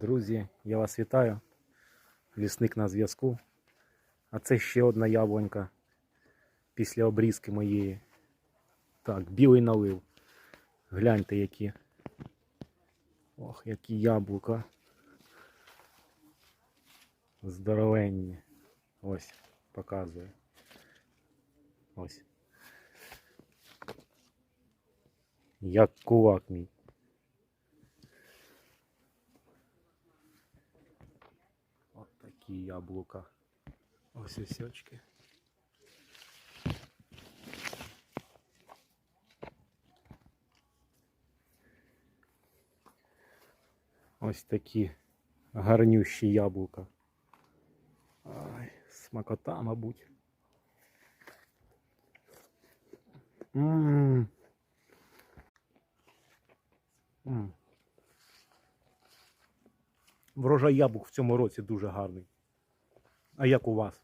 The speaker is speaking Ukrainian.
Друзі, я вас вітаю. Лісник на зв'язку. А це ще одна яблунька після обрізки моєї. Так, білий налив. Гляньте які. Ох, які яблука. Здоровенні. Ось, показую. Ось. Як кулак мій. Такі яблука. Ось ось очки. Ось такі гарнющі яблука. Ай, смакота, мабуть. М. М. Врожай яблук в цьому році дуже гарний. А як у вас?